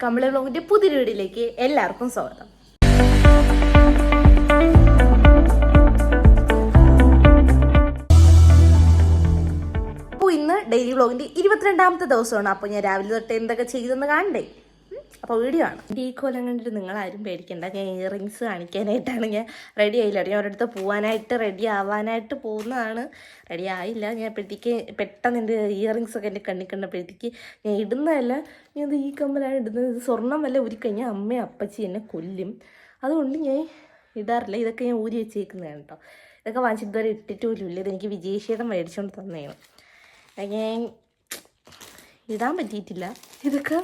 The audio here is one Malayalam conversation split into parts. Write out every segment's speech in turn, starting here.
കമ്പിളി ബ്ലോഗിന്റെ പുതിയ വീഡിയോയിലേക്ക് എല്ലാവർക്കും സ്വാഗതം അപ്പോൾ ഇന്ന് ഡെയിലി ബ്ലോഗിന്റെ ഇരുപത്തിരണ്ടാമത്തെ ദിവസമാണ് അപ്പോൾ ഞാൻ രാവിലെ തൊട്ട് എന്തൊക്കെ ചെയ്തെന്ന് കാണണ്ടേ. അപ്പോൾ വീഡിയോ ആണ് ഈ കൊല്ലം കണ്ടിട്ട് നിങ്ങളാരും പേടിക്കണ്ട. ഞാൻ ഇയറിങ്സ് കാണിക്കാനായിട്ടാണ് ഞാൻ റെഡി ആയില്ല. ഞാൻ ഒരിടത്ത് പോകാനായിട്ട് റെഡി ആവാനായിട്ട് പോകുന്നതാണ്. റെഡി ആയില്ല. ഞാൻ അപ്പോഴത്തേക്ക് പെട്ടെന്ന് എന്റെ ഇയറിങ്സ് ഒക്കെ എന്റെ കണ്ണി കണ്ടപ്പോഴത്തേക്ക് ഞാൻ ഇടുന്നതല്ല. ഞാൻ ഇത് ഈ കമ്പലാണ് ഇടുന്നത്. ഇത് വല്ല ഊരിക്കഴിഞ്ഞാൽ അമ്മയും അപ്പച്ചി എന്നെ കൊല്ലും. അതുകൊണ്ട് ഞാൻ ഇടാറില്ല. ഇതൊക്കെ ഞാൻ ഊരി വെച്ചേക്കുന്നതാണ് കേട്ടോ ഇതൊക്കെ വാങ്ങിച്ചിട്ട് ഇതുവരെ ഇട്ടിട്ട് പോലും ഇല്ല. ഇതെനിക്ക് വിജയശീതം മേടിച്ചുകൊണ്ട് തന്നെയാണ് ഞാൻ ഇടാൻ പറ്റിയിട്ടില്ല. ഇതൊക്കെ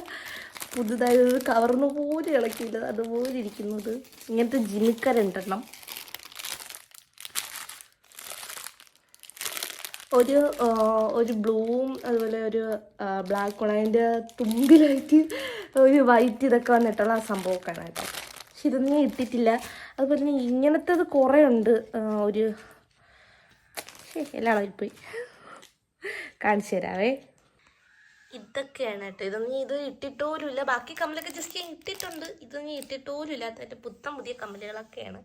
പുതുതായി ഒരു കവർന്ന് പോലും ഇളക്കിയില്ല. അതുപോലെ ഇരിക്കുന്നത്. ഇങ്ങനത്തെ ജിമിക്ക രണ്ടെണ്ണം ഒരു ഒരു ബ്ലൂവും അതുപോലെ ഒരു ബ്ലാക്ക് അതിന്റെ തുമ്പിലായിട്ട് ഒരു വൈറ്റ് ഇതൊക്കെ വന്നിട്ടുള്ള ആ സംഭവമൊക്കെയാണ് കേട്ടോ. പക്ഷെ ഇതൊന്നും ഇട്ടിട്ടില്ല. അതുപോലെ തന്നെ ഇങ്ങനത്തത് കുറേ ഉണ്ട്. ഒരു എല്ലാം പോയി. കാണിച്ചു തരാവേ. ഇതൊക്കെയാണ് കേട്ടോ. ഇതൊന്നും ഇത് ഇട്ടിട്ടോലുമില്ല. ബാക്കി കമ്മലൊക്കെ ജസ്റ്റ് ഞാൻ ഇട്ടിട്ടുണ്ട്. ഇതൊന്നും ഇട്ടിട്ടോലും ഇല്ലാത്ത എന്റെ പുത്തൻ പുതിയ കമ്മലുകളൊക്കെയാണ്.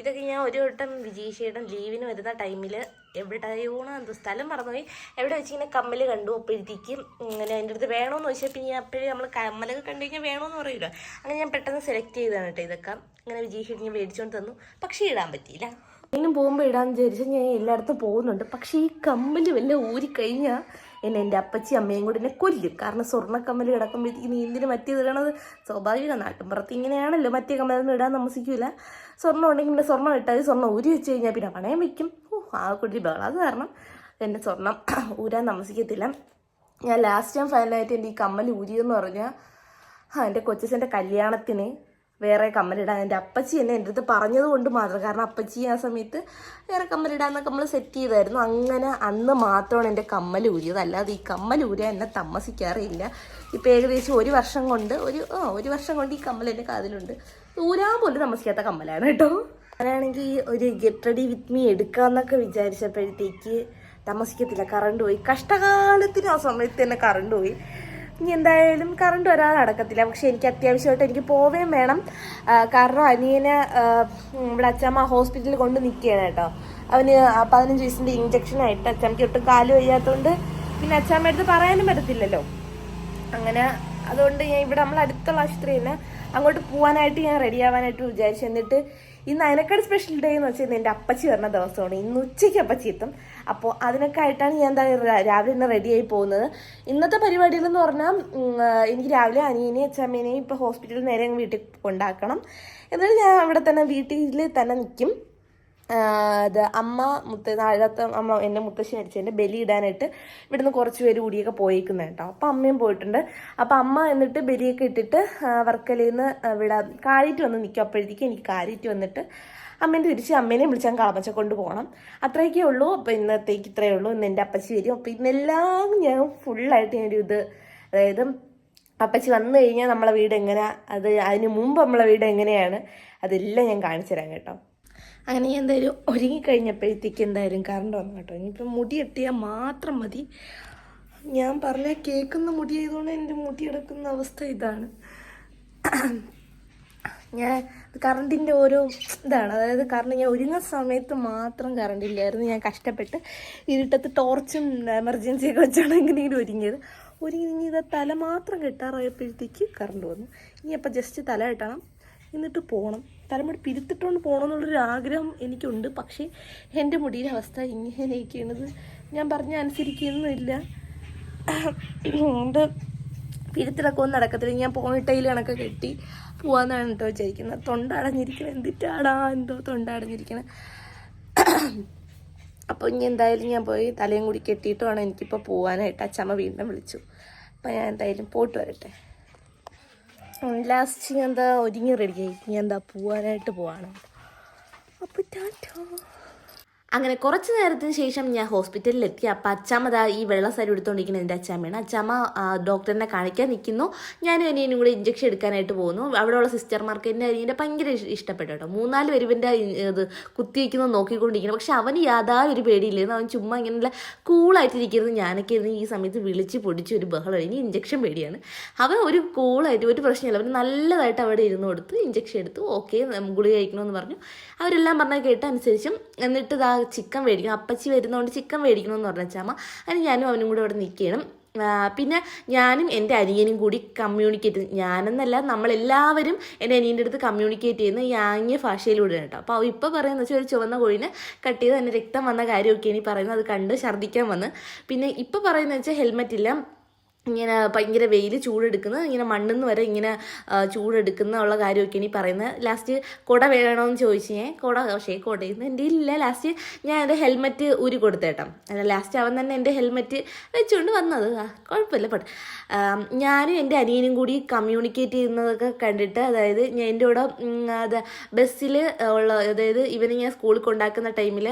ഇതൊക്കെ ഞാൻ ഒരു വട്ടം വിജയശേടൻ ലീവിന് വരുന്ന ടൈമിൽ എവിടെയോണോ എന്തോ സ്ഥലം മറന്നുപോയി. എവിടെ വെച്ച് ഇങ്ങനെ കമ്മൽ കണ്ടു അപ്പോഴത്തേക്കും ഇങ്ങനെ എന്റെ അടുത്ത് വേണമെന്ന് ചോദിച്ചാൽ പിന്നെ അപ്പോഴേ നമ്മൾ കമ്മലൊക്കെ കണ്ടു കഴിഞ്ഞാൽ വേണമെന്ന് പറയില്ല അങ്ങനെ ഞാൻ പെട്ടെന്ന് സെലക്ട് ചെയ്തതാണ് കേട്ടോ ഇതൊക്കെ. ഇങ്ങനെ വിജയശേടൻ ഞാൻ മേടിച്ചുകൊണ്ട് തന്നു. പക്ഷേ ഇടാൻ പറ്റിയില്ല. ഇങ്ങനെ പോകുമ്പോൾ ഇടാന്ന് വിചാരിച്ചാൽ ഞാൻ എല്ലായിടത്തും പോകുന്നുണ്ട്. പക്ഷേ ഈ കമ്മൽ വല്ല ഊരിക്കഴിഞ്ഞാൽ എന്നെ എന്റെ അപ്പച്ചി അമ്മയും കൂടി എന്നെ കൊല്ലും. കാരണം സ്വർണ കമ്മൽ കിടക്കുമ്പോഴത്തേക്ക് നീ എന്തിനു മറ്റേ ഇടണത്? സ്വാഭാവികം. നാട്ടിൻപുറത്ത് ഇങ്ങനെയാണല്ലോ. മറ്റേ കമ്മലൊന്നും ഇടാൻ താമസിക്കില്ല സ്വർണം ഉണ്ടെങ്കിൽ പിന്നെ സ്വർണം ഇട്ടാൽ സ്വർണം ഊരി വെച്ച് കഴിഞ്ഞാൽ പിന്നെ പണയം വയ്ക്കും ഓ ആ കുട്ടി ബഹളം അത് കാരണം എന്റെ സ്വർണം ഊരാൻ താമസിക്കത്തില്ല. ഞാൻ ലാസ്റ്റ് ടൈം ഫൈനലായിട്ട് എന്റെ ഈ കമ്മൽ ഊരിയെന്ന് പറഞ്ഞാൽ എന്റെ കൊച്ചച്ഛന്റെ കല്യാണത്തിന് വേറെ കമ്മലിടാൻ. എന്റെ അപ്പച്ചി എന്നെ എന്റെ അടുത്ത് പറഞ്ഞത് കൊണ്ട് മാത്രം. കാരണം അപ്പച്ചി ആ സമയത്ത് വേറെ കമ്മലിടാന്നൊക്കെ നമ്മൾ സെറ്റ് ചെയ്തായിരുന്നു. അങ്ങനെ അന്ന് മാത്രമാണ് എന്റെ കമ്മൽ ഊരിയത്. അല്ലാതെ ഈ കമ്മൽ ഊരാൻ എന്നെ താമസിക്കാറില്ല ഇപ്പം ഏകദേശം ഒരു വർഷം കൊണ്ട് ഒരു ആ ഒരു വർഷം കൊണ്ട് ഈ കമ്മൽ എന്റെ കാതിലുണ്ട്. ഊരാൻ പോലും താമസിക്കാത്ത കമ്മലാണ് കേട്ടോ. ഞാനാണെങ്കിൽ ഒരു ഗെറ്റ് റെഡി വിത്ത് മീ എടുക്കാമെന്നൊക്കെ വിചാരിച്ചപ്പോഴത്തേക്ക് താമസിക്കത്തില്ല കറണ്ട് പോയി. കഷ്ടകാലത്തിന് ആ സമയത്ത് തന്നെ കറണ്ട് പോയി. ഇനി എന്തായാലും കറണ്ട് വരാതെ നടക്കത്തില്ല പക്ഷെ എനിക്ക് അത്യാവശ്യമായിട്ട് എനിക്ക് പോവുകയും വേണം. കാരണം അനിയനെ ഇവിടെ അച്ഛമ്മ ഹോസ്പിറ്റലിൽ കൊണ്ട് നിൽക്കുകയാണ് കേട്ടോ. അവന് പതിനഞ്ച് വയസ്സിന്റെ ഇഞ്ചക്ഷനായിട്ട് അച്ഛമ്മയ്ക്ക് ഒട്ടും കാൽ വയ്യാത്തതുകൊണ്ട് പിന്നെ അച്ഛമ്മ അടുത്ത് പറയാനും പറ്റത്തില്ലല്ലോ. അങ്ങനെ അതുകൊണ്ട് ഞാൻ ഇവിടെ നമ്മൾ അടുത്തുള്ള ആശുപത്രി തന്നെ അങ്ങോട്ട് പോകാനായിട്ട് ഞാൻ റെഡി ആവാനായിട്ട് വിചാരിച്ചു. എന്നിട്ട് ഇന്ന് അയനക്കാട് സ്പെഷ്യൽ ഡേ എന്ന് വെച്ചാൽ എന്റെ അപ്പച്ചി വരുന്ന ദിവസമാണ്. ഇന്ന് ഉച്ചയ്ക്ക് അപ്പച്ചി എത്തും. അപ്പോൾ അതിനൊക്കെ ആയിട്ടാണ് ഞാൻ എന്താ രാവിലെ തന്നെ റെഡിയായി പോകുന്നത്. ഇന്നത്തെ പരിപാടികളെന്ന് പറഞ്ഞാൽ എനിക്ക് രാവിലെ അനിയനെയും അച്ഛമ്മേനെയും ഇപ്പോൾ ഹോസ്പിറ്റലിൽ നേരെ വീട്ടിൽ കൊണ്ടാക്കണം. എന്നിട്ട് ഞാൻ അവിടെ തന്നെ വീട്ടിൽ തന്നെ നിൽക്കും അത് അമ്മ മുത്ത താഴത്തെ അമ്മ എന്റെ മുത്തശ്ശി മരിച്ചതിന്റെ ബലി ഇടാനായിട്ട് ഇവിടുന്ന് കുറച്ച് പേര് കൂടിയൊക്കെ പോയേക്കുന്നത് കേട്ടോ. അപ്പം അമ്മയും പോയിട്ടുണ്ട്. അപ്പം അമ്മ എന്നിട്ട് ബലിയൊക്കെ ഇട്ടിട്ട് വർക്കലയിൽ നിന്ന് ഇവിടെ കാരിറ്റ് വന്ന് നിൽക്കും അപ്പോഴത്തേക്കും എനിക്ക് കാരിറ്റ് വന്നിട്ട് അമ്മേനെ തിരിച്ച് അമ്മേനെ വിളിച്ചാൽ കളമച്ച കൊണ്ട് പോകണം. അത്രയൊക്കെ ഉള്ളൂ. അപ്പം ഇന്നത്തേക്ക് ഇത്രയേ ഉള്ളൂ. ഇന്ന് എന്റെ അപ്പച്ചി വരും. അപ്പം ഇന്നെല്ലാം ഞാൻ ഫുള്ളായിട്ട് ഞാനൊരു ഇത് അതായത് അപ്പച്ചി വന്നു കഴിഞ്ഞാൽ നമ്മളെ വീട് എങ്ങനെ അത് അതിന് മുമ്പ് നമ്മളെ വീട് എങ്ങനെയാണ് അതെല്ലാം ഞാൻ കാണിച്ചു തരാം കേട്ടോ. അങ്ങനെ ഞാൻ എന്തായാലും ഒരുങ്ങിക്കഴിഞ്ഞപ്പോഴത്തേക്ക് എന്തായാലും കറണ്ട് വന്നു കേട്ടോ. ഇനിയിപ്പം മുടി എട്ടിയാൽ മാത്രം മതി. ഞാൻ പറഞ്ഞ കേൾക്കുന്ന മുടി ആയതുകൊണ്ട് എന്റെ മുടി എടുക്കുന്ന അവസ്ഥ ഇതാണ്. ഞാൻ കറണ്ടിന്റെ ഓരോ ഇതാണ്. അതായത് കാരണം ഞാൻ ഒരുങ്ങുന്ന സമയത്ത് മാത്രം കറണ്ട് ഇല്ലായിരുന്നു. ഞാൻ കഷ്ടപ്പെട്ട് ഇരുട്ടത്ത് ടോർച്ചും എമർജൻസി ഒക്കെ വെച്ചാണ് എങ്ങനെയെങ്കിലും ഒരുങ്ങിയത്. ഒരുങ്ങി ഇത് തല മാത്രം കെട്ടാറായപ്പോഴത്തേക്ക് കറണ്ട് വന്നു. ഇനി അപ്പം ജസ്റ്റ് തല കെട്ടണം. എന്നിട്ട് പോകണം തലമുടി പിരുത്തിട്ടുകൊണ്ട് പോകണം എന്നുള്ളൊരു ആഗ്രഹം എനിക്കുണ്ട്. പക്ഷേ എന്റെ മുടിയുടെ അവസ്ഥ ഇങ്ങനെയൊക്കെയാണത് ഞാൻ പറഞ്ഞ അനുസരിക്കുന്നില്ല അതുകൊണ്ട് പിരുത്തിലൊക്കെ ഒന്നും നടക്കത്തില്ല. ഞാൻ പോണിട്ടയിൽ കണക്കെ കെട്ടി പോവാന്നാണ് കേട്ടോ വിചാരിക്കുന്നത്. തൊണ്ട അടഞ്ഞിരിക്കണം എന്തിട്ടാടാ എന്തോ തൊണ്ട അടഞ്ഞിരിക്കണം അപ്പോൾ ഇനി എന്തായാലും ഞാൻ പോയി തലയും കൂടി കെട്ടിയിട്ട് വേണം എനിക്കിപ്പോൾ പോകാനായിട്ട് അച്ചമ്മ വീണ്ടും വിളിച്ചു. അപ്പോൾ ഞാൻ എന്തായാലും പോയിട്ട് വരട്ടെ. ലാസ്റ്റ് ഞാൻ എന്താ ഒരുങ്ങി റെഡിയായി ഞാൻ എന്താ പോവാനായിട്ട് പോവാണ്. അപ്പോൾ ടാറ്റോ. അങ്ങനെ കുറച്ച് നേരത്തിന് ശേഷം ഞാൻ ഹോസ്പിറ്റലിൽ എത്തി അപ്പം അച്ചാമ്മ ദാ ഈ വെള്ള സാരി എടുത്തുകൊണ്ടിരിക്കുന്നത് എന്റെ അച്ചാമ്മയാണ്. അച്ചാമ്മ ഡോക്ടറിനെ കാണിക്കാൻ നിൽക്കുന്നു ഞാനും അനിയനും കൂടി ഇഞ്ചക്ഷൻ എടുക്കാനായിട്ട് പോകുന്നു. അവിടെയുള്ള സിസ്റ്റർമാർക്ക് എന്റെ അനിയന്റെ ഭയങ്കര ഇഷ്- ഇഷ്ടപ്പെട്ടു കേട്ടോ. മൂന്നാൽ വരുവിന്റെ ഇത് കുത്തിവെക്കുന്നത് നോക്കിക്കൊണ്ടിരിക്കണം പക്ഷെ അവന് യാതൊരു പേടിയില്ലായിരുന്നു. അവൻ ചുമ്മാ ഇങ്ങനെ കൂളായിട്ടിരിക്കുന്നത് ഞാനൊക്കെ ഇരുന്ന് ഈ സമയത്ത് വിളിച്ച് പൊടിച്ച് ഒരു ബഹളം. ഇനി ഇഞ്ചക്ഷൻ പേടിയാണ്. അവൻ ഒരു കൂളായിട്ട് ഒരു പ്രശ്നമില്ല. അവൻ നല്ലതായിട്ട് അവിടെ ഇരുന്ന് കൊടുത്ത് ഇഞ്ചക്ഷൻ എടുത്തു ഓക്കെ ഗുളിക കഴിക്കണമെന്ന് പറഞ്ഞു. അവരെല്ലാം പറഞ്ഞാൽ കേട്ട അനുസരിച്ചും എന്നിട്ട് ഇതാ ചിക്കൻ മേടിക്കണം. അപ്പച്ചി വരുന്നതുകൊണ്ട് ചിക്കൻ മേടിക്കണമെന്ന് പറഞ്ഞ വെച്ചാൽ അതിന് ഞാനും അവനും കൂടെ അവിടെ നിൽക്കണം പിന്നെ ഞാനും എന്റെ അനിയനും കൂടി കമ്മ്യൂണിക്കേറ്റ് ഞാനെന്നല്ല നമ്മളെല്ലാവരും എന്റെ അനിയന്റെ അടുത്ത് കമ്മ്യൂണിക്കേറ്റ് ചെയ്യുന്ന ഈ ആംഗ്യ ഭാഷയിലൂടെയാണ് കേട്ടോ. അപ്പോൾ അവ ഇപ്പോൾ പറയുന്നത് വെച്ചാൽ ഒരു ചുവന്ന കോഴിനെ കട്ട് ചെയ്ത് എന്റെ രക്തം വന്ന കാര്യമൊക്കെയാണ് ഈ പറയുന്നത്. അത് കണ്ട് ഛർദ്ദിക്കാൻ വന്ന്. പിന്നെ ഇപ്പോൾ പറയുന്നത് വെച്ചാൽ ഹെൽമെറ്റ് ഇല്ല. ഇങ്ങനെ ഭയങ്കര വെയിൽ ചൂടെടുക്കുന്ന. ഇങ്ങനെ മണ്ണിന്ന് വരെ ഇങ്ങനെ ചൂടെടുക്കുന്ന ഉള്ള കാര്യമൊക്കെ ഈ പറയുന്നത്. ലാസ്റ്റ് കുട വേണമെന്ന് ചോദിച്ചു ഞാൻ കുട പക്ഷേ കുടയുന്നു എന്റെ ഇല്ല. ലാസ്റ്റ് ഞാൻ എന്റെ ഹെൽമെറ്റ് ഊരി കൊടുത്തേട്ടം അല്ല ലാസ്റ്റ് അവൻ തന്നെ എന്റെ ഹെൽമെറ്റ് വെച്ചുകൊണ്ട് വന്നത്. കുഴപ്പമില്ല പട്ട്. ഞാനും എന്റെ അനിയനും കൂടി കമ്മ്യൂണിക്കേറ്റ് ചെയ്യുന്നതൊക്കെ കണ്ടിട്ട് അതായത് ഞാൻ എന്റെ കൂടെ അത് ബസ്സിൽ ഉള്ള അതായത് ഇവനെ ഞാൻ സ്കൂളിൽ കൊണ്ടാക്കുന്ന ടൈമിൽ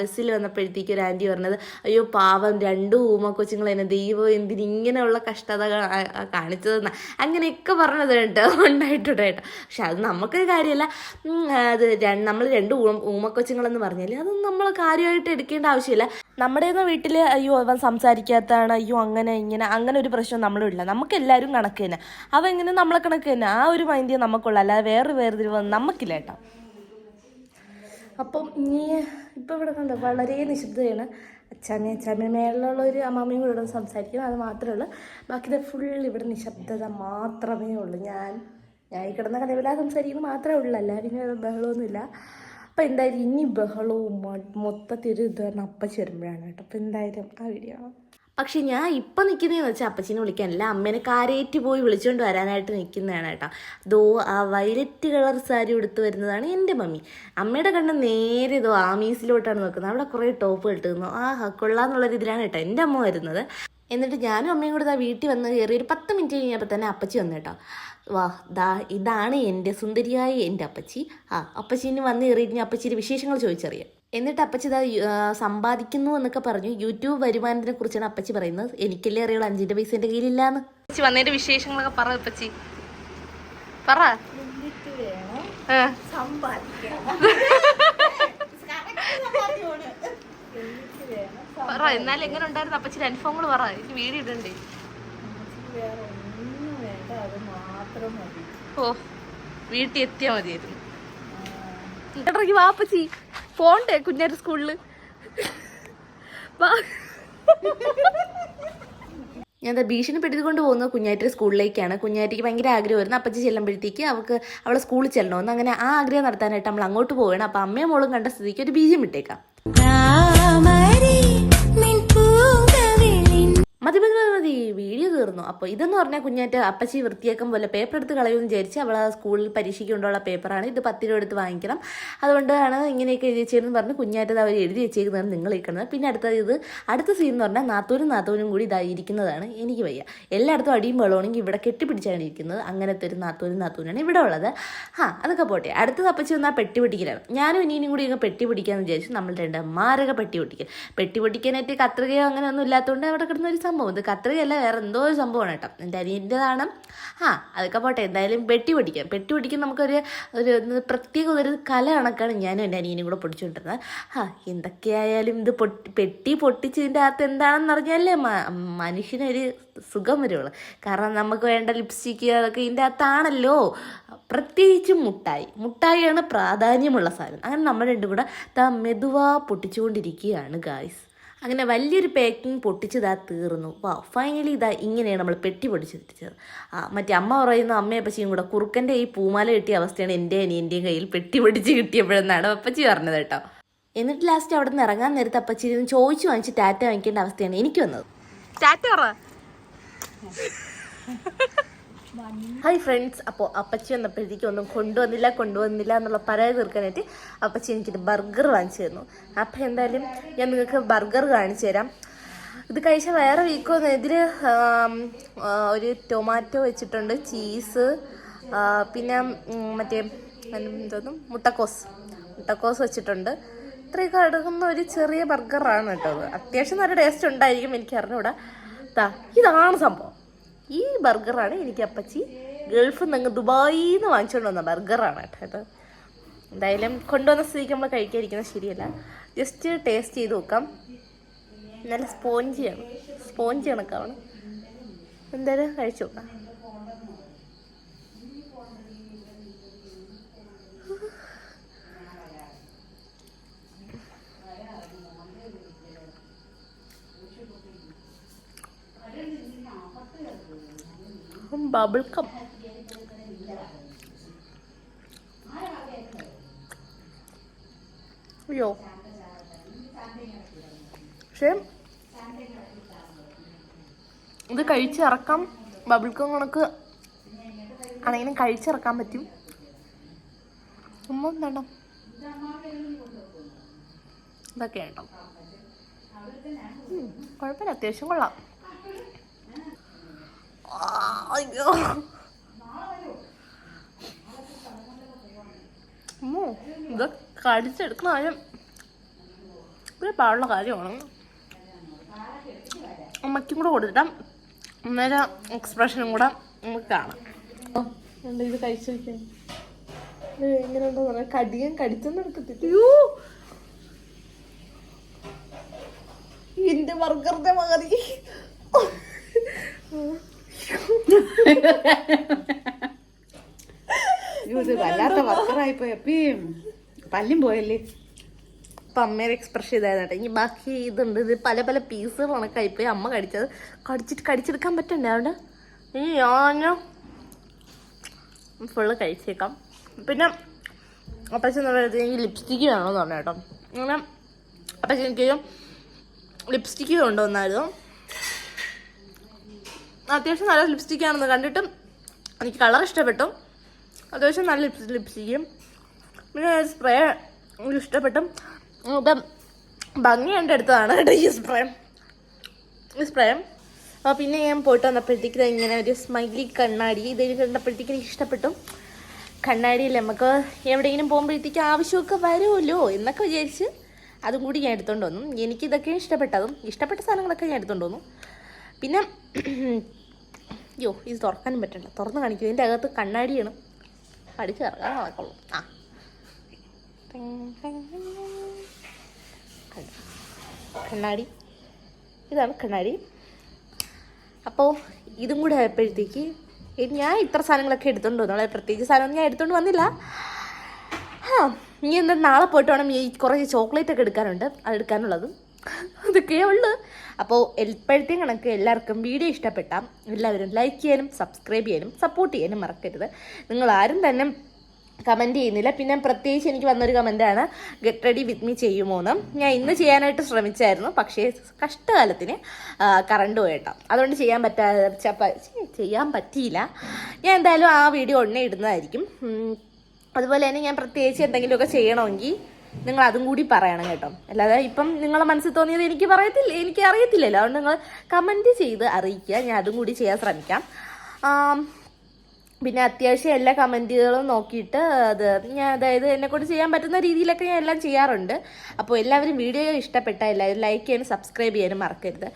ബസ്സിൽ വന്നപ്പോഴത്തേക്ക് ഒരു ആന്റി പറഞ്ഞത് അയ്യോ പാവം രണ്ട് ഊമ കൊച്ചുങ്ങൾ എന്നെ ദൈവം എന്തിന് ഇങ്ങനെയുള്ള കഷ്ടതകൾ കാണിച്ചതെന്ന് അങ്ങനെയൊക്കെ പറഞ്ഞത് കേട്ടോ ഉണ്ടായിട്ടുണ്ട് കേട്ടോ. പക്ഷെ അത് നമുക്കൊരു കാര്യമല്ല. അത് നമ്മൾ രണ്ട് ഊമ ഊമക്കൊച്ചുങ്ങളെന്ന് പറഞ്ഞാൽ അതൊന്നും നമ്മൾ കാര്യമായിട്ട് എടുക്കേണ്ട ആവശ്യമില്ല. നമ്മുടെ വീട്ടിൽ അയ്യോ അവൻ സംസാരിക്കാത്തതാണ് അയ്യോ അങ്ങനെ ഇങ്ങനെ അങ്ങനെ ഒരു പ്രശ്നം നമ്മളും ഇല്ല നമുക്ക് എല്ലാവരും കണക്ക് തന്നെ. അവ എങ്ങനെ നമ്മളെ കണക്ക് തന്നെ? ആ ഒരു മൈൻഡേ നമുക്കുള്ള. അല്ലാതെ വേറെ വേർതിരിവ് നമുക്കില്ല കേട്ടോ. അപ്പം ഇനി ഇപ്പം ഇവിടെ കണ്ടോ വളരെ നിശബ്ദതയാണ് അച്ഛാമ്മ അച്ഛാമ്മ മേളിലുള്ള ഒരു അമ്മാമ്മയും കൂടെ ഇവിടെ സംസാരിക്കും. അത് മാത്രമേ ഉള്ളൂ. ബാക്കി ഫുൾ ഇവിടെ നിശബ്ദത മാത്രമേ ഉള്ളൂ. ഞാൻ ഞാൻ ഈ കിടന്ന കഥവില സംസാരിക്കുന്നത് മാത്രമേ ഉള്ളൂ അല്ല പിന്നെ ബഹളമൊന്നുമില്ല. അപ്പം എന്തായാലും ഇനി ബഹളവും മൊത്തത്തിൽ ഇത് പറഞ്ഞാൽ അപ്പം ചെരുമ്പോഴാണ് കേട്ടോ. അപ്പം എന്തായാലും ആ വീഡിയോ പക്ഷെ ഞാൻ ഇപ്പം നിൽക്കുന്നതെന്ന് വെച്ചാൽ അപ്പച്ചീനെ വിളിക്കാനല്ല അമ്മേനെ കാരേറ്റ് പോയി വിളിച്ചുകൊണ്ട് വരാനായിട്ട് നിൽക്കുന്നതാണ് കേട്ടോ. ദോ ആ വയലറ്റ് കളർ സാരി ഉടുത്ത് വരുന്നതാണ് എന്റെ മമ്മി. അമ്മയുടെ കണ്ണ് നേരെ ഇതോ ആമീസിലോട്ടാണ് നോക്കുന്നത് അവിടെ കുറേ ടോപ്പ് കിട്ടുന്നു ആ കൊള്ളാന്നുള്ള രീതിയിലാണ് കേട്ടോ എന്റെ അമ്മ വരുന്നത്. എന്നിട്ട് ഞാനും അമ്മയും കൂടെ വീട്ടിൽ വന്ന് കയറി ഒരു പത്ത് മിനിറ്റ് കഴിഞ്ഞപ്പോൾ തന്നെ അപ്പച്ചി വന്നു കേട്ടോ. വാ ദാ ഇതാണ് എന്റെ സുന്ദരിയായ എന്റെ അപ്പച്ചി. ആ അപ്പച്ചീന് വന്ന് കയറിയിട്ട് ഞാൻ അപ്പച്ചിയുടെ വിശേഷങ്ങൾ ചോദിച്ചറിയാം. എന്നിട്ട് അപ്പച്ചി ഇതാ സമ്പാദിക്കുന്നു എന്നൊക്കെ പറഞ്ഞു. യൂട്യൂബ് വരുമാനത്തിനെ കുറിച്ചാണ് അപ്പച്ചി പറയുന്നത്. എനിക്കല്ലേ അറിയുള്ളൂ അഞ്ചിന്റെ പൈസ എന്റെ കയ്യിലില്ലാന്ന്. അപ്പച്ചി വന്നതിന്റെ വിശേഷങ്ങളൊക്കെ പറ അപ്പച്ചി. പറ. ആ. പറ. എന്നാലും എങ്ങനെ ഉണ്ടായിരുന്നു? അപ്പച്ചിന്റെ അനുഭവങ്ങൾ പറ. എനിക്ക് വീഡിയോ ഇടണ്ടേ? ഓ. വീട്ടിൽ എത്തിയാ മതിയായിരുന്നു. വാപ്പച്ചി പോണ്ടേ കുഞ്ഞാറ്റ് സ്കൂളിൽ? ഞാൻ എന്താ ഭീഷണിപ്പെടുത്തിക്കൊണ്ട് പോകുന്നത് കുഞ്ഞാറ്റിയുടെ സ്കൂളിലേക്കാണ്. കുഞ്ഞാറ്റിക്ക് ഭയങ്കര ആഗ്രഹമായിരുന്നു അപ്പച്ചി ചെല്ലുമ്പോഴത്തേക്ക് അവൾക്ക് അവളെ സ്കൂളിൽ ചെല്ലണമെന്ന്. അങ്ങനെ ആ ആഗ്രഹം നടത്താനായിട്ട് നമ്മൾ അങ്ങോട്ട് പോവുകയാണ്. അപ്പം അമ്മയും മോളും കണ്ട സ്ഥിതിക്ക് ഒരു ബീജം ഇട്ടേക്കാം മതി മതി മതി മതി. വീഡിയോ തീർന്നു. അപ്പോൾ ഇതെന്ന് പറഞ്ഞാൽ കുഞ്ഞാറ്റ് അപ്പച്ചി വൃത്തിയാക്കും പോലെ പേപ്പർ എടുത്ത് കളയുമെന്ന് വിചാരിച്ച് അവൾ സ്കൂളിൽ പരീക്ഷയ്ക്ക് കൊണ്ടുള്ള പേപ്പറാണ് ഇത് പത്ത് രൂപ എടുത്ത് വാങ്ങിക്കണം. അതുകൊണ്ടാണ് ഇങ്ങനെയൊക്കെ എഴുതി വെച്ചതെന്ന് പറഞ്ഞ് കുഞ്ഞാറ്റത് അവർ എഴുതി വെച്ചേക്കുന്നതാണ് നിങ്ങൾ ഇരിക്കുന്നത് പിന്നെ അടുത്ത ഇത് അടുത്ത സീൻ എന്ന് പറഞ്ഞാൽ നാത്തൂരും നാത്തൂരും കൂടി ഇതായി ഇരിക്കുന്നതാണ്. എനിക്ക് വയ്യ. എല്ലായിടത്തും അടിയും വെള്ളമാണെങ്കിൽ ഇവിടെ കെട്ടിപ്പിടിച്ചാണ് ഇരിക്കുന്നത്. അങ്ങനത്തെ ഒരു നാത്തൂരും നാത്തൂരാണ് ഇവിടെ ഉള്ളത്. ആ അതൊക്കെ പോട്ടെ. അടുത്തത് അപ്പച്ചി വന്നാൽ പെട്ടി പൊട്ടിക്കലാണ് ഞാനും ഇനിയും കൂടി ഇങ്ങനെ പെട്ടി പൊട്ടിക്കാന്ന് വിചാരിച്ചു നമ്മൾ രണ്ട് മാരക പെട്ടി പൊട്ടിക്കൽ പെട്ടി പൊട്ടിക്കാനായിട്ട് കത്രികയോ അങ്ങനെ ഒന്നും ഇല്ലാത്തതുകൊണ്ട് അവിടെ കിടന്ന ഒരു സംഭവം. ഇത് കത്രികയല്ല വേറെ എന്തോ ഒരു സംഭവമാണ് കേട്ടോ. എന്റെ അനിയന്റെതാണ് ആ അതൊക്കെ പോട്ടെ എന്തായാലും പെട്ടി പിടിക്കാം. പെട്ടി പൊടിക്കാൻ നമുക്കൊരു ഒരു പ്രത്യേക ഒരു കല കണക്കാണ് ഞാനും എന്റെ അനിയനും കൂടെ പൊടിച്ചുകൊണ്ടിരുന്നത് ആ എന്തൊക്കെയായാലും ഇത് പൊട്ടി പെട്ടി പൊട്ടിച്ചതിന്റെ അകത്ത് എന്താണെന്ന് അറിഞ്ഞാലേ മനുഷ്യനൊരു സുഖം വരുള്ളൂ കാരണം നമുക്ക് വേണ്ട ലിപ്സ്റ്റിക്ക് അതൊക്കെ ഇതിന്റെ അകത്താണല്ലോ. പ്രത്യേകിച്ച് മുട്ടായി. മുട്ടായിയാണ് പ്രാധാന്യമുള്ള സാധനം. അങ്ങനെ നമ്മൾ രണ്ടും കൂടെ മെതുവാ പൊട്ടിച്ചുകൊണ്ടിരിക്കുകയാണ് ഗായ്സ് അങ്ങനെ വലിയൊരു പാക്കിംഗ് പൊട്ടിച്ചതാ തീർന്നു. വാ ഫൈനലി ഇതാ ഇങ്ങനെയാണ് നമ്മൾ പെട്ടി പൊടിച്ചത് ആ മറ്റേ അമ്മ പറയുന്ന അമ്മയെ പച്ചയും കൂടെ കുറുക്കന്റെ ഈ പൂമാല കിട്ടിയ അവസ്ഥയാണ് എന്റെ അനിയന്റെയും കയ്യിൽ പെട്ടി പൊടിച്ച് കിട്ടിയപ്പോഴെന്നാണ് അപ്പച്ചി പറഞ്ഞത് കേട്ടോ. എന്നിട്ട് ലാസ്റ്റ് അവിടെ നിന്ന് ഇറങ്ങാൻ നേരത്ത് അപ്പച്ചി ഇരുന്ന് ചോദിച്ചു വാങ്ങിച്ച് ടാറ്റ വാങ്ങിക്കേണ്ട അവസ്ഥയാണ് എനിക്ക് വന്നത്. ടാറ്റ ഹായ് ഫ്രണ്ട്സ് അപ്പോൾ അപ്പച്ചി വന്നപ്പോഴത്തേക്ക് ഒന്നും കൊണ്ടുവന്നില്ല കൊണ്ടുവന്നില്ല എന്നുള്ള പരാതി തീർക്കാനായിട്ട് അപ്പച്ചി എനിക്കൊരു ബർഗർ വാങ്ങിച്ചു തന്നു. അപ്പോൾ എന്തായാലും ഞാൻ നിങ്ങൾക്ക് ബർഗർ കാണിച്ചു തരാം. ഇത് കഴിച്ച വേറെ വീക്കൊന്നും ഇതിൽ ഒരു ടൊമാറ്റോ വെച്ചിട്ടുണ്ട് ചീസ് പിന്നെ മറ്റേ എന്തോന്നും മുട്ടക്കോസ്. മുട്ടക്കോസ് വെച്ചിട്ടുണ്ട്. ഇത്രയൊക്കെ അടങ്ങുന്ന ഒരു ചെറിയ ബർഗറാണ് കേട്ടോ അത്. അത്യാവശ്യം നല്ല ടേസ്റ്റ് ഉണ്ടായിരിക്കും എനിക്ക് അറിഞ്ഞൂടാ ഇതാണ് സംഭവം. ഈ ബർഗറാണ് എനിക്ക് അപ്പച്ചി ഗൾഫിൽ നിന്ന് ദുബായിൽ നിന്ന് വാങ്ങിച്ചുകൊണ്ട് വന്ന ബർഗറാണ് കേട്ടോ ഇത്. എന്തായാലും കൊണ്ടുവന്ന സ്ഥിതിക്ക് നമ്മൾ കഴിക്കാതിരിക്കുന്നത് ശരിയല്ല. ജസ്റ്റ് ടേസ്റ്റ് ചെയ്ത് നോക്കാം. നല്ല സ്പോഞ്ചിയാണ്. സ്പോഞ്ച് കണക്കാണ് എന്തായാലും കഴിച്ചു നോക്കാം. ബബിൾ കം അയ്യോ. പക്ഷേ ഇത് കഴിച്ചിറക്കാം ബബിൾ കം കണക്ക് ആണെങ്കിലും കഴിച്ചിറക്കാൻ പറ്റും. ഉമ്മ വേണ്ട ഇതൊക്കെ ഉണ്ടോ കുഴപ്പമില്ല. അത്യാവശ്യം കൊള്ളാം. അയ്യോ. അമ്മോ ഇത് കടിച്ചെടുക്കുന്ന കാര്യം ഒരു പാടുള്ള കാര്യമാണ്. അമ്മയ്ക്കും കൂടെ കൊടുത്തിട്ടാ അന്നേരം എക്സ്പ്രഷനും കൂടെ നമുക്ക് കാണാം. എന്താ ഇത് കഴിച്ചിരിക്കാൻ ഇത് എങ്ങനെയുണ്ടോ പറയാ കടിയാൻ കടിച്ചൊന്നും എടുക്കത്തില്ല. അയ്യോ. എന്റെ ബർഗറിന്റെ മാറി ഇത് വല്ലാത്ത വർക്കറായി പോയപ്പി അപ്പീം പല്ലും പോയല്ലേ? അപ്പം അമ്മയുടെ എക്സ്പ്രഷൻ ഇതായിരുന്നു ഇനി ബാക്കി ഇതുണ്ട്. ഇത് പല പല പീസുകളാണ് കഴിപ്പോയി അമ്മ കടിച്ചത് കടിച്ചിട്ട് കടിച്ചെടുക്കാൻ പറ്റണ്ടേ അവിടെ? ഈ ഞാനോ ഫുള്ള് കഴിച്ചേക്കാം. പിന്നെ അപ്പച്ചൻ പറയുന്നത് എനിക്ക് ലിപ്സ്റ്റിക്ക് വേണമെന്ന് പറഞ്ഞു കേട്ടോ അങ്ങനെ അപ്പച്ചൻ എനിക്ക് ലിപ്സ്റ്റിക്ക് കൊണ്ടുവന്നായിരുന്നു അത്യാവശ്യം നല്ല ലിപ്സ്റ്റിക്കാണെന്ന് കണ്ടിട്ടും എനിക്ക് കളർ ഇഷ്ടപ്പെട്ടു. അത്യാവശ്യം നല്ല ലിപ്സ് ലിപ്സ്റ്റിക്കും പിന്നെ സ്പ്രേ ഇഷ്ടപ്പെട്ടു. ഭംഗി എന്റെ അടുത്തതാണ് കേട്ടോ ഈ സ്പ്രേ ഈ സ്പ്രേ അപ്പോൾ പിന്നെ ഞാൻ പോയിട്ട് വന്നപ്പോഴത്തേക്ക് ഇങ്ങനെ ഒരു സ്മൈലി കണ്ണാടി. ഇത് കണ്ടപ്പോഴത്തേക്ക് എനിക്ക് ഇഷ്ടപ്പെട്ടു. കണ്ണാടിയിൽ നമുക്ക് എവിടെയെങ്കിലും പോകുമ്പോഴത്തേക്ക് ആവശ്യമൊക്കെ വരുമല്ലോ എന്നൊക്കെ വിചാരിച്ച് അതും കൂടി ഞാൻ എടുത്തുകൊണ്ട് വന്നു. എനിക്കിതൊക്കെ ഇഷ്ടപ്പെട്ടതും. ഇഷ്ടപ്പെട്ട സാധനങ്ങളൊക്കെ ഞാൻ എടുത്തുകൊണ്ട് വന്നു. പിന്നെ അയ്യോ ഇത് തുറക്കാനും പറ്റണ്ട തുറന്ന് കാണിക്കും. ഇതിന്റെ അകത്ത് കണ്ണാടിയാണ്. അടിച്ചു ഇറങ്ങാൻ നടക്കുള്ളൂ. ആ. കണ്ണാടി. ഇതാണ് കണ്ണാടി. അപ്പോൾ ഇതും കൂടെ ആയപ്പോഴത്തേക്ക് ഞാൻ ഇത്ര സാധനങ്ങളൊക്കെ എടുത്തോണ്ട് വന്നു. നാളെ പ്രത്യേകിച്ച് സാധനം ഞാൻ എടുത്തോണ്ട് വന്നില്ല. ഹാ ഇനി എന്താ നാളെ പോയിട്ട് വേണം ഈ കുറച്ച് ചോക്ലേറ്റ് ഒക്കെ എടുക്കാനുണ്ട്. അത് എടുക്കാനുള്ളത്. അതൊക്കെയേ ഉള്ളൂ. അപ്പോൾ എപ്പോഴത്തെ കണക്ക് എല്ലാവർക്കും വീഡിയോ ഇഷ്ടപ്പെട്ട എല്ലാവരും ലൈക്ക് ചെയ്യാനും സബ്സ്ക്രൈബ് ചെയ്യാനും സപ്പോർട്ട് ചെയ്യാനും മറക്കരുത്. നിങ്ങൾ ആരും തന്നെ കമന്റ് ചെയ്യുന്നില്ല. പിന്നെ പ്രത്യേകിച്ച് എനിക്ക് വന്നൊരു കമന്റാണ് ഗെറ്റ് റെഡി വിത്ത് മീ ചെയ്യുമോ ചെയ്യുമോന്ന് ഞാൻ ഇന്ന് ചെയ്യാനായിട്ട് ശ്രമിച്ചായിരുന്നു പക്ഷേ കഷ്ടകാലത്തിന് കറണ്ട് പോയിട്ടോ. അതുകൊണ്ട് ചെയ്യാൻ പറ്റാ ചെയ്യാൻ പറ്റിയില്ല. ഞാൻ എന്തായാലും ആ വീഡിയോ ഉടനെ ഇടുന്നതായിരിക്കും. അതുപോലെ തന്നെ ഞാൻ പ്രത്യേകിച്ച് എന്തെങ്കിലുമൊക്കെ ചെയ്യണമെങ്കിൽ നിങ്ങൾ അതും കൂടി പറയണം കേട്ടോ. അല്ലാതെ ഇപ്പം നിങ്ങളെ മനസ്സിൽ തോന്നിയത് എനിക്ക് പറയത്തില്ല എനിക്ക് അറിയത്തില്ലല്ലോ. അതുകൊണ്ട് നിങ്ങൾ കമന്റ് ചെയ്ത് അറിയിക്കുക. ഞാൻ അതും കൂടി ചെയ്യാൻ ശ്രമിക്കാം. പിന്നെ അത്യാവശ്യം എല്ലാ കമന്റുകളും നോക്കിയിട്ട് അത് ഞാൻ അതായത് എന്നെ കൊണ്ട് ചെയ്യാൻ പറ്റുന്ന രീതിയിലൊക്കെ ഞാൻ എല്ലാം ചെയ്യാറുണ്ട്. അപ്പോൾ എല്ലാവരും വീഡിയോ ഇഷ്ടപ്പെട്ട എല്ലാവരും ലൈക്ക് ചെയ്യാനും സബ്സ്ക്രൈബ് ചെയ്യാനും മറക്കരുത്.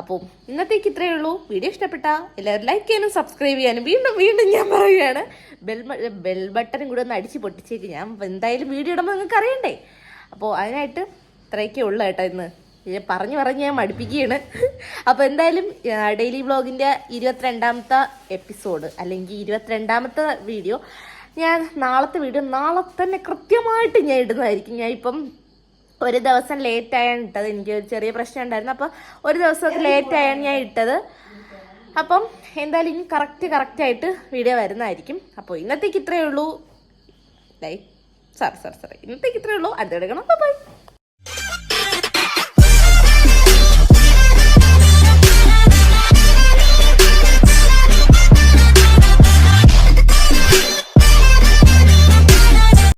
അപ്പോൾ ഇന്നത്തേക്ക് ഇത്രയേ ഉള്ളൂ. വീഡിയോ ഇഷ്ടപ്പെട്ട എല്ലാവരും ലൈക്ക് ചെയ്യാനും സബ്സ്ക്രൈബ് ചെയ്യാനും വീണ്ടും വീണ്ടും ഞാൻ പറയുകയാണ്. ബെൽ ബെൽ ബട്ടനും കൂടെ ഒന്ന് അടിച്ച് പൊട്ടിച്ചേക്ക്. ഞാൻ എന്തായാലും വീഡിയോ ഇടുമ്പോൾ നിങ്ങൾക്ക് അറിയണ്ടേ? അപ്പോൾ അതിനായിട്ട് ഇത്രയൊക്കെ ഉള്ളു കേട്ടോ ഇന്ന്. ഇത് പറഞ്ഞു പറഞ്ഞ് ഞാൻ മടുപ്പിക്കുകയാണ്. അപ്പോൾ എന്തായാലും ഡെയിലി വ്ളോഗിന്റെ ഇരുപത്തിരണ്ടാമത്തെ എപ്പിസോഡ് അല്ലെങ്കിൽ ഇരുപത്തിരണ്ടാമത്തെ വീഡിയോ ഞാൻ നാളത്തെ വീഡിയോ നാളെ തന്നെ കൃത്യമായിട്ട് ഞാൻ ഇടുന്നതായിരിക്കും. ഞാൻ ഇപ്പം ഒരു ദിവസം ലേറ്റ് ആയാണ് ഇട്ടത്. എനിക്ക് ഒരു ചെറിയ പ്രശ്നം ഉണ്ടായിരുന്നു. അപ്പോൾ ഒരു ദിവസം ലേറ്റ് ആയാണ് ഞാൻ ഇട്ടത്. അപ്പം എന്തായാലും ഇനി കറക്റ്റ് ആയിട്ട് വീഡിയോ വരുന്നതായിരിക്കും. അപ്പോൾ ഇന്നത്തേക്ക് ഇത്രയേ ഉള്ളൂ. ലൈക്ക് സോറി സോറി സോറി ഇന്നത്തേക്ക് ഇത്രയേ ഉള്ളൂ. അടുത്തെടുക്കണം ബൈ